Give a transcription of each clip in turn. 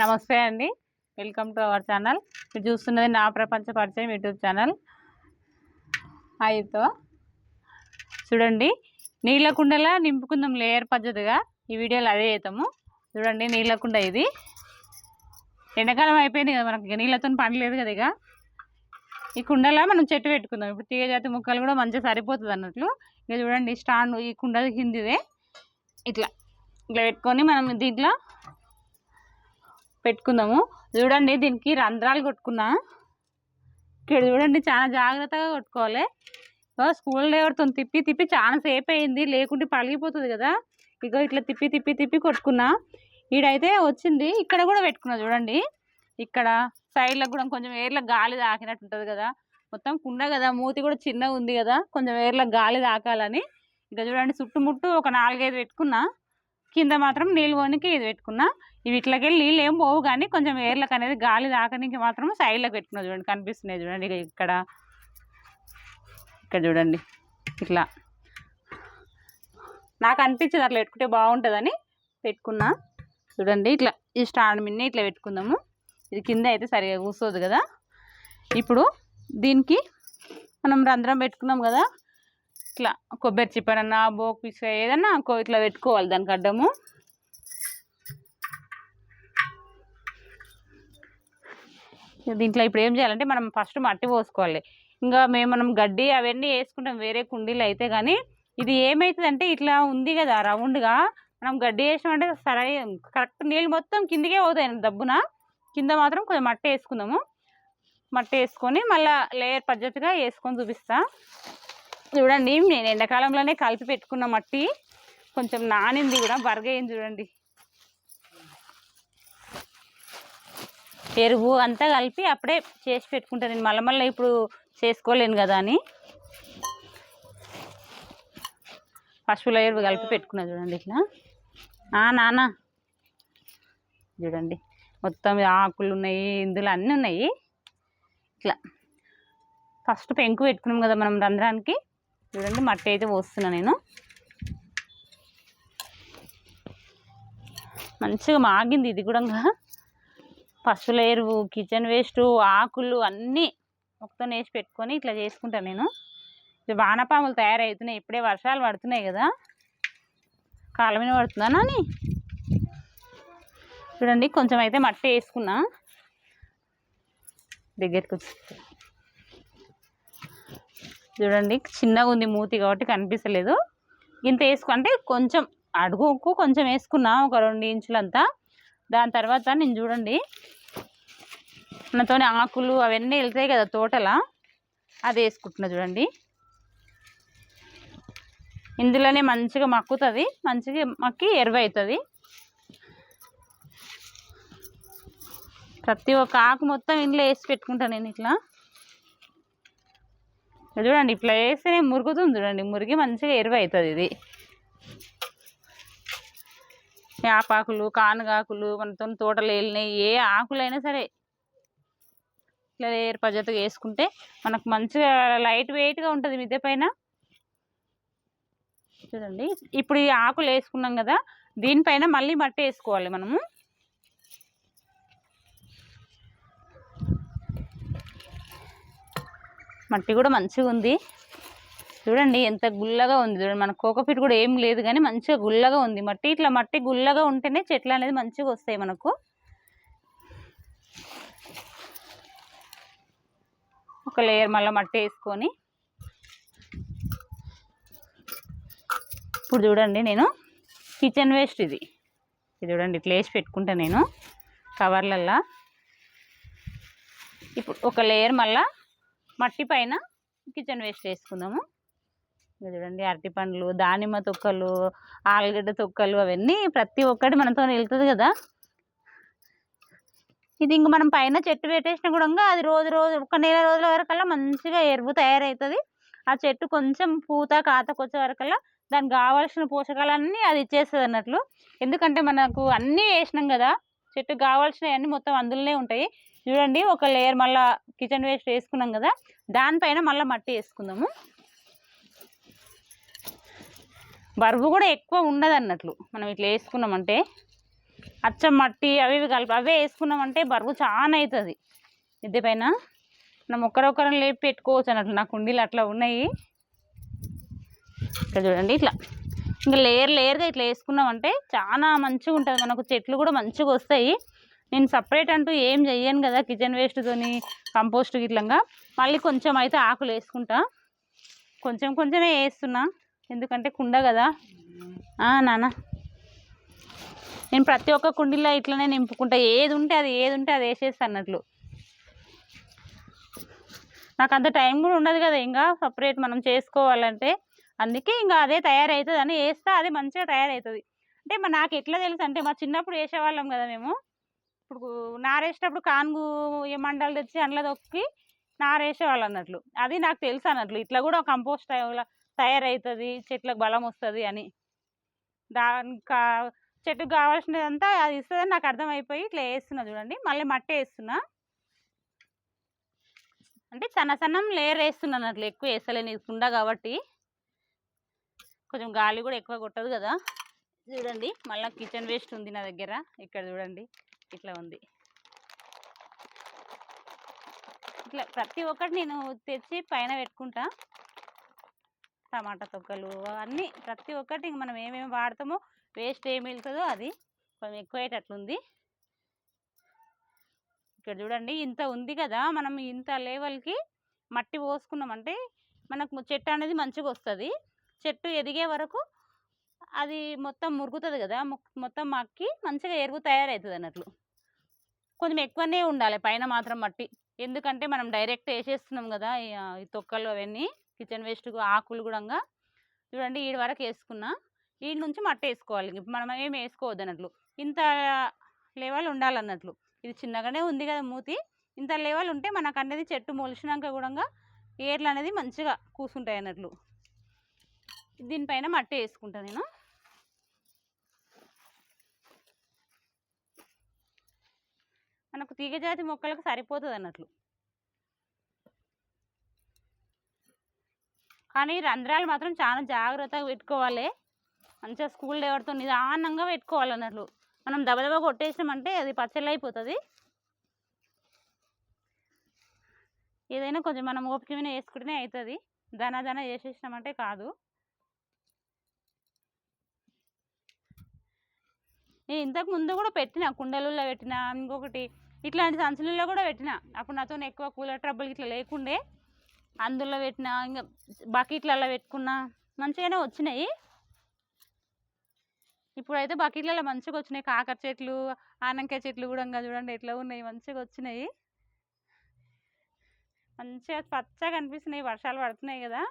నమస్తే అండి. Welcome to our channel. మీరు చూస్తున్నది నా ప్రపంచ పరిచయం యూట్యూబ్ ఛానల్. హాయ్తో చూడండి నీళ్ళ కుండలా నింపుకుందాం లేయర్ పద్ధతిగా ఈ వీడియోలో అదే అవుతాము చూడండి నీళ్ళ కుండ ఇది. ఎండాకాలం అయిపోయింది కదా మనకి నీళ్ళతో పని లేదు కదా ఇక. ఈ కుండలా మనం చెట్టు పెట్టుకుందాం. ఇప్పుడు తీగ జాతి ముక్కలు కూడా మంచిగా సరిపోతుంది అన్నట్లు. ఇక చూడండి స్టాండ్ ఈ కుండ కిందిదే. ఇట్లా ఇట్లా పెట్టుకొని మనం దీంట్లో పెట్టుకుందాము. చూడండి దీనికి రంధ్రాలు కొట్టుకున్నా. ఇక్కడ చూడండి చాలా జాగ్రత్తగా కొట్టుకోవాలి. స్కూల్ డ్రైవర్తో తిప్పి తిప్పి చాలా సేపు అయింది. లేకుంటే పలిగిపోతుంది కదా. ఇగో ఇట్లా తిప్పి తిప్పి తిప్పి కొట్టుకున్నా. ఈడైతే వచ్చింది. ఇక్కడ కూడా పెట్టుకున్నా చూడండి. ఇక్కడ సైడ్లకు కూడా కొంచెం ఏర్ల గాలి తాకినట్టు ఉంటుంది కదా. మొత్తం కుండ కదా. మూతి కూడా చిన్నగా ఉంది కదా. కొంచెం ఏర్ల గాలి తాకాలని. ఇక చూడండి చుట్టుముట్టు ఒక నాలుగైదు పెట్టుకున్నా. కింద మాత్రం నీళ్ళు పోనీకి ఇది పెట్టుకున్నా. ఇవి ఇట్లకెళ్ళి నీళ్ళు ఏం పోవు కానీ కొంచెం ఏర్లకు అనేది గాలి తాకనికి మాత్రం సైడ్లకు పెట్టుకున్నా చూడండి కనిపిస్తున్నాయి చూడండి ఇక్కడ. ఇక్కడ చూడండి ఇట్లా. నాకు అనిపించింది అట్లా పెట్టుకుంటే బాగుంటుందని పెట్టుకున్నా. చూడండి ఇట్లా ఈ స్టాండ్ మిన్ని ఇట్లా పెట్టుకుందాము. ఇది కింద అయితే సరిగా కూర్చోదు కదా. ఇప్పుడు దీనికి మనం రంధ్రం పెట్టుకున్నాం కదా ఇట్లా కొబ్బరి చిప్పనన్నా బోక్ పిస ఏదన్నా కో- ఇట్లా పెట్టుకోవాలి దానికి అడ్డము. దీంట్లో ఇప్పుడు ఏం చేయాలంటే మనం ఫస్ట్ మట్టి పోసుకోవాలి. ఇంకా మేము మనం గడ్డి అవన్నీ వేసుకుంటాం వేరే కుండీలు అయితే కానీ ఇది ఏమవుతుందంటే ఇట్లా ఉంది కదా రౌండ్గా. మనం గడ్డి వేసామంటే సరే కరెక్ట్ నీళ్ళు మొత్తం కిందికే పోతాయి దబ్బున. కింద మాత్రం కొంచెం మట్టి వేసుకుందాము. మట్టి వేసుకొని మళ్ళీ లేయర్ పద్ధతిగా వేసుకొని చూపిస్తా. చూడండి నేను ఎండాకాలంలోనే కలిపి పెట్టుకున్న మట్టి కొంచెం నానింది కూడా బరగైంది చూడండి. ఎరువు అంతా కలిపి అప్పుడే చేసి పెట్టుకుంటాను నేను. మళ్ళీ మళ్ళీ ఇప్పుడు చేసుకోలేను కదా అని. పశువుల ఎరువు కలిపి పెట్టుకున్నా చూడండి ఇట్లా. నాన్న. చూడండి మొత్తం ఆకులు ఉన్నాయి ఇందులో అన్నీ ఉన్నాయి. ఇట్లా. ఫస్ట్ పెంకు పెట్టుకున్నాం కదా మనం రంధ్రానికి. చూడండి మట్టి అయితే పోస్తున్నా నేను. మంచిగా మాగింది ఇది కూడా పశువుల ఎరువు కిచెన్ వేస్ట్ ఆకులు అన్నీ మొత్తం వేసి పెట్టుకొని ఇట్లా చేసుకుంటాను నేను. ఇది వానపాములు తయారవుతున్నాయి. ఇప్పుడే వర్షాలు పడుతున్నాయి కదా. కాలమైన పడుతున్నానా అని చూడండి కొంచెం అయితే మట్టి వేసుకున్నా. దగ్గరికి వచ్చి. చూడండి చిన్నగా ఉంది మూతి కాబట్టి కనిపిస్తలేదు. ఇంత వేసుకు అంటే కొంచెం అడుగుకు కొంచెం వేసుకున్నా ఒక రెండు ఇంచులంతా. దాని తర్వాత నేను చూడండి నాతోని ఆకులు అవన్నీ వెళ్తాయి కదా తోటల అది వేసుకుంటున్నా చూడండి. ఇందులోనే మంచిగా మక్కుతుంది మంచిగా మక్కి ఎరువు అవుతుంది ప్రతి ఒక్క ఆకు మొత్తం ఇంట్లో వేసి పెట్టుకుంటాను నేను ఇట్లా. చూడండి ఇట్లా వేస్తేనే మురుగుతుంది చూడండి మురిగి మంచిగా ఎరువు అవుతుంది ఇది. వేపాకులు కానుగాకులు మనతో తోటలు వెళ్ళినాయి ఏ ఆకులైనా సరే ఇట్లా ఏరు పద్ధతిగా వేసుకుంటే మనకు మంచిగా లైట్ వెయిట్గా ఉంటుంది మిద్దె పైన. చూడండి ఇప్పుడు ఈ ఆకులు వేసుకున్నాం కదా దీనిపైన మళ్ళీ మట్టి వేసుకోవాలి మనము. మట్టి కూడా మంచిగా ఉంది. చూడండి ఎంత గుల్లగా ఉంది చూడండి. మన కోకోపీట్ కూడా ఏం లేదు కానీ మంచిగా గుల్లగా ఉంది. మట్టి ఇట్లా మట్టి గుల్లగా ఉంటేనే చెట్లు అనేది మంచిగా వస్తాయి మనకు. ఒక లేయర్ మళ్ళీ మట్టి వేసుకొని. ఇప్పుడు చూడండి నేను కిచెన్ వేస్ట్ ఇది. ఇది చూడండి ఇట్లా వేసి పెట్టుకుంటా నేను కవర్లల్లా. ఇప్పుడు ఒక లేయర్ మళ్ళా మట్టి పైన కిచెన్ వేస్ట్ వేసుకుందాము ఇది చూడండి అరటి పండ్లు దానిమ్మ తొక్కలు ఆలుగడ్డ తొక్కలు అవన్నీ ప్రతి ఒక్కటి మనతో వెళ్తుంది కదా. ఇది ఇంక మనం పైన చెట్టు పెట్టేసినా కూడా ఇంకా అది రోజు రోజు ఒక నెల రోజుల వరకల్లా మంచిగా ఎరువు తయారవుతుంది ఆ చెట్టు కొంచెం పూత కాతకొచ్చే వరకల్లా దానికి కావాల్సిన పోషకాలన్నీ అది ఇచ్చేస్తుంది అన్నట్లు. ఎందుకంటే మనకు అన్నీ వేసినాం కదా చెట్టుకు కావాల్సినవి అన్నీ మొత్తం అందులోనే ఉంటాయి. చూడండి ఒక లేయర్ మళ్ళీ కిచెన్ వేస్ట్ వేసుకున్నాం కదా దానిపైన మళ్ళీ మట్టి వేసుకుందాము. బరువు కూడా ఎక్కువ ఉండదు అన్నట్లు మనం ఇట్లా వేసుకున్నామంటే. అచ్చం మట్టి అవి ఇవి కలిపి అవే వేసుకున్నామంటే బరువు చాలా అవుతుంది. మిద్దె పైన మనం ఒక్కరొక్కరం లేపి పెట్టుకోవచ్చు అన్నట్లు నా కుండీలు అట్లా ఉన్నాయి. ఇక్కడ చూడండి ఇట్లా. ఇంకా లేయర్ లేయర్గా ఇట్లా వేసుకున్నామంటే చాలా మంచిగా ఉంటుంది మనకు చెట్లు కూడా మంచిగా వస్తాయి. నేను సపరేట్ అంటూ ఏం చెయ్యను కదా కిచెన్ వేస్ట్తోని కంపోస్ట్ గిట్లంగా. మళ్ళీ కొంచెం అయితే ఆకులు వేసుకుంటా. కొంచెం కొంచెమే వేస్తున్నా. ఎందుకంటే కుండ కదా. ఆ, నాన్న. నేను ప్రతి ఒక్క కుండీలో ఇట్లనే నింపుకుంటా. ఏది ఉంటే అది ఏది ఉంటే అది వేసేస్తా అన్నట్లు. నాకు అంత టైం కూడా ఉండదు కదా ఇంకా. సపరేట్ మనం చేసుకోవాలంటే. అందుకే ఇంకా అదే తయారవుతుంది అని వేస్తా. అది మంచిగా తయారవుతుంది. అంటే మా నాకు ఎట్లా తెలుసు అంటే మా చిన్నప్పుడు వేసేవాళ్ళం కదా మేము. ఇప్పుడు నారేసేటప్పుడు కానుగు ఏ మండలు తెచ్చి అందులో తొక్కి నారేసేవాళ్ళు అన్నట్లు అది నాకు తెలుసు అన్నట్లు. ఇట్లా కూడా కంపోస్ట్ తయారవుతుంది చెట్లకు బలం వస్తుంది అని. దానికి చెట్టుకు కావాల్సినదంతా అది ఇస్తుందని నాకు అర్థమైపోయి ఇట్లా వేస్తున్నా చూడండి. మళ్ళీ మట్టి వేస్తున్నా. అంటే సన్న సన్నం లేయర్ వేస్తున్నాను అన్నట్లు. ఎక్కువ వేస్తలేను. ఇది కుండ కాబట్టి కొంచెం గాలి కూడా ఎక్కువ కొట్టదు కదా. చూడండి. మళ్ళీ కిచెన్ వేస్ట్ ఉంది నా దగ్గర. ఇక్కడ చూడండి. ఇట్లా ఉంది. ఇట్లా ప్రతి ఒక్కటి నేను తెచ్చి పైన పెట్టుకుంటా. టమాటా తొక్కలు అన్నీ ప్రతి ఒక్కటి ఇంక మనం ఏమేమి వాడతామో వేస్ట్ ఏమి వెళ్తుందో అది కొంచెం ఎక్కువయ్యేటట్లుంది. ఇక్కడ చూడండి ఇంత ఉంది కదా మనం ఇంత లెవెల్కి మట్టి పోసుకున్నామంటే మనకు చెట్టు అనేది మంచిగా వస్తుంది. చెట్టు ఎదిగే వరకు అది మొత్తం మురుగుతుంది కదా! మొత్తం మక్కి మంచిగా ఎరువు తయారవుతుంది అన్నట్లు కొంచెం ఎక్కువనే ఉండాలి పైన మాత్రం మట్టి. ఎందుకంటే మనం డైరెక్ట్ వేసేస్తున్నాం కదా! ఈ తొక్కలు అవన్నీ కిచెన్ వేస్ట్ ఆకులు కూడా చూడండి ఈడి వరకు వేసుకున్నా ఈడి నుంచి మట్టి వేసుకోవాలి మనం ఏం వేసుకోవద్దు అన్నట్లు ఇంత లెవెల్ ఉండాలన్నట్లు. ఇది చిన్నగానే ఉంది కదా మూతి. ఇంత లెవెల్ ఉంటే మనకు అనేది చెట్టు మొలిచినాక కూడా ఏర్లు అనేది మంచిగా కూర్చుంటాయి అన్నట్లు దీనిపైన మట్టి వేసుకుంటా నేను మనకు తీగజాతి మొక్కలకు సరిపోతుంది అన్నట్లు కానీ రంధ్రాలు మాత్రం చాలా జాగ్రత్తగా పెట్టుకోవాలి. మంచిగా స్కూల్ ఎవరితో నిదానంగా పెట్టుకోవాలి అన్నట్లు మనం దబదబా కొట్టేసినామంటే అది పచ్చళ్ళు అయిపోతుంది ఏదైనా కొంచెం మనం ఓపిక మీద వేసుకుంటేనే అవుతుంది దన దన చేసేసినామంటే కాదు. నేను ఇంతకు ముందు కూడా పెట్టిన కుండలలో పెట్టిన ఇంకొకటి ఇట్లాంటి సంచులలో కూడా పెట్టిన. అప్పుడు నాతో ఎక్కువ కూలర్ ట్రబుల్ ఇట్లా లేకుండే. అందులో పెట్టిన ఇంకా బకెట్లలో పెట్టుకున్నా మంచిగానే వచ్చినాయి. ఇప్పుడైతే బకెట్లలో మంచిగా వచ్చినాయి. కాకర చెట్లు ఆనంకాయ చెట్లు కూడా ఇంకా చూడండి ఎట్లా ఉన్నాయి. మంచిగా వచ్చినాయి. మంచిగా పచ్చగా అనిపిస్తున్నాయి. వర్షాలు పడుతున్నాయి కదా.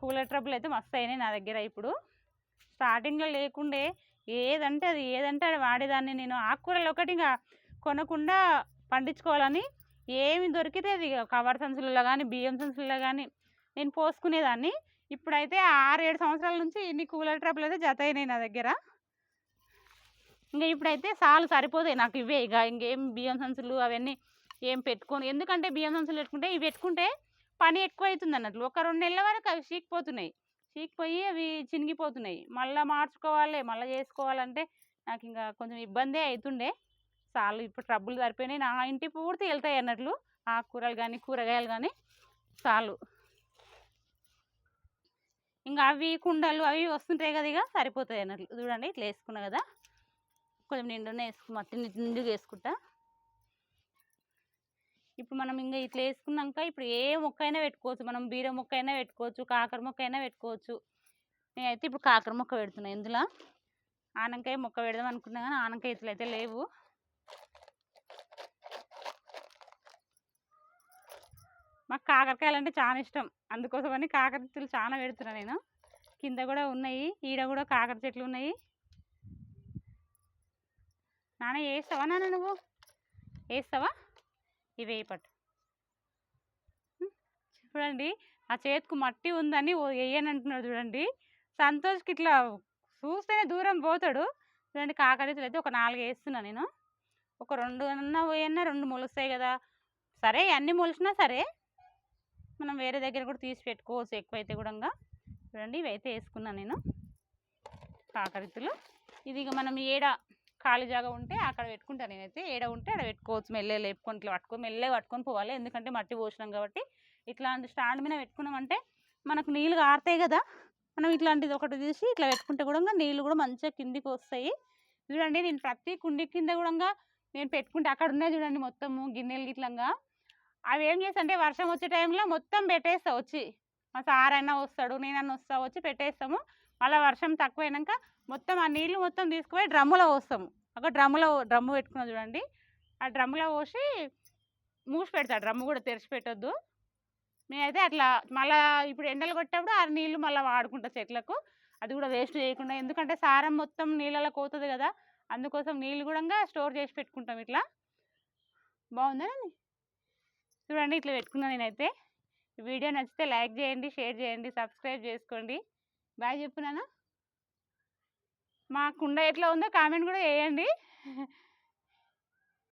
కూలర్ ట్రబుల్ అయితే మస్తు అయినాయి నా దగ్గర ఇప్పుడు. స్టార్టింగ్లో లేకుండే ఏదంటే అది ఏదంటే అది వాడేదాన్ని నేను. ఆకుకూరలు ఒకటి ఇంకా కొనకుండా పండించుకోవాలని ఏమి దొరికితే అది కవర్ సంచులలో కానీ బియ్యం సంచులలో కానీ నేను పోసుకునేదాన్ని. ఇప్పుడైతే ఆరు ఏడు సంవత్సరాల నుంచి ఇన్ని కూలర్ ట్రబుల్ అయితే జత అయినాయి నా దగ్గర. ఇంకా ఇప్పుడైతే సాలు సరిపోతాయి నాకు ఇవే ఇక ఇంకేం బియ్యం సంచులు అవన్నీ ఏం పెట్టుకోను. ఎందుకంటే బియ్యం సంచులు పెట్టుకుంటే ఇవి పెట్టుకుంటే పని ఎక్కువ అవుతుంది అన్నట్లు. ఒక రెండు నెలల వరకు అవి చీకిపోతున్నాయి చీకిపోయి అవి చినిగిపోతున్నాయి. మళ్ళీ మార్చుకోవాలి మళ్ళీ చేసుకోవాలంటే నాకు ఇంకా కొంచెం ఇబ్బందే అవుతుండే చాలు ఇప్పుడు ట్రబుల్ సరిపోయినాయి. నా ఇంటి పూర్తి వెళ్తాయి అన్నట్లు. ఆకుకూరలు కానీ కూరగాయలు కానీ చాలు ఇంకా అవి కుండలు అవి వస్తుంటాయి కదా ఇక సరిపోతాయి అన్నట్లు. చూడండి ఇట్లా వేసుకున్నా కదా. కొంచెం నిండునే వేసుకు మట్టి నిండుగా వేసుకుంటా. ఇప్పుడు మనం ఇంకా ఇట్లా వేసుకున్నాక ఇప్పుడు ఏ మొక్క అయినా పెట్టుకోవచ్చు. మనం బీర మొక్క అయినా పెట్టుకోవచ్చు కాకర మొక్క అయినా పెట్టుకోవచ్చు. నేనైతే ఇప్పుడు కాకర మొక్క పెడుతున్నా. ఇందులో ఆనకాయ మొక్క పెడదాం అనుకున్నా కానీ ఆనకాయ ఇట్లా అయితే లేవు. మాకు కాకరకాయలు అంటే చాలా ఇష్టం. అందుకోసమని కాకర చెట్లు చాలా పెడుతున్నా నేను. కింద కూడా ఉన్నాయి. ఈడ కూడా కాకర చెట్లు ఉన్నాయి. నాన్న వేస్తావా నాన్న నువ్వు? వేస్తావా? ఇవే వేయి పట్టు. చూడండి ఆ చేతికి మట్టి ఉందని ఓ వేయని అంటున్నాడు చూడండి. సంతోష్కి ఇట్లా చూస్తేనే దూరం పోతాడు. చూడండి కాకరీతులు అయితే ఒక నాలుగు వేస్తున్నా నేను. ఒక రెండు అన్నా పోయన్నా రెండు మొలుస్తాయి కదా. సరే అన్నీ మొలిచినా సరే మనం వేరే దగ్గర కూడా తీసి పెట్టుకోవచ్చు ఎక్కువైతే కూడా చూడండి ఇవైతే వేసుకున్నాను నేను. కాకరీతులు ఇది ఇక మనం ఏడ ఖాళీ జాగా ఉంటే అక్కడ పెట్టుకుంటాను నేనైతే. ఏడ ఉంటే అక్కడ పెట్టుకోవచ్చు. మెల్లే లేపుకొని ఇట్లా పట్టుకొని మెల్లగా పట్టుకొని పోవాలి. ఎందుకంటే మట్టి పోసినాం కాబట్టి. ఇట్లాంటి స్టాండ్ మీద పెట్టుకున్నామంటే మనకు నీళ్ళు ఆరుతాయి కదా. మనం ఇట్లాంటిది ఒకటి తీసి ఇట్లా పెట్టుకుంటే కూడా నీళ్ళు కూడా మంచిగా కిందికి వస్తాయి. చూడండి నేను ప్రతి కుండి కింద కూడా నేను పెట్టుకుంటే అక్కడ ఉన్నాయి చూడండి మొత్తము గిన్నెలు గిట్లంగా. అవి ఏం చేస్తా అంటే వర్షం వచ్చే టైంలో మొత్తం పెట్టేస్తా వచ్చి. మా సార్ అయినా వస్తాడు నేనన్నా వస్తా వచ్చి పెట్టేస్తాము. మళ్ళీ వర్షం తక్కువైనాక మొత్తం ఆ నీళ్ళు మొత్తం తీసుకుపోయి డ్రమ్ములో పోస్తాము ఒక డ్రమ్ములో డ్రమ్ము పెట్టుకున్నాం చూడండి. ఆ డ్రమ్ములో పోసి మూసి పెడతా. డ్రమ్ము కూడా తెరిచి పెట్టొద్దు. నేనైతే అట్లా మళ్ళీ ఇప్పుడు ఎండలు కొట్టేప్పుడు ఆ నీళ్ళు మళ్ళీ వాడుకుంటా చెట్లకు. అది కూడా వేస్ట్ చేయకుండా. ఎందుకంటే సారం మొత్తం నీళ్ళలో కోతుంది కదా. అందుకోసం నీళ్ళు కూడా స్టోర్ చేసి పెట్టుకుంటాం ఇట్లా. బాగుందండి చూడండి ఇట్లా పెట్టుకున్నాను నేనైతే. వీడియో నచ్చితే లైక్ చేయండి షేర్ చేయండి సబ్స్క్రైబ్ చేసుకోండి. బాయ్ చెప్పున్నాను మా కుండ ఎట్లా ఉందో కామెంట్ కూడా వేయండి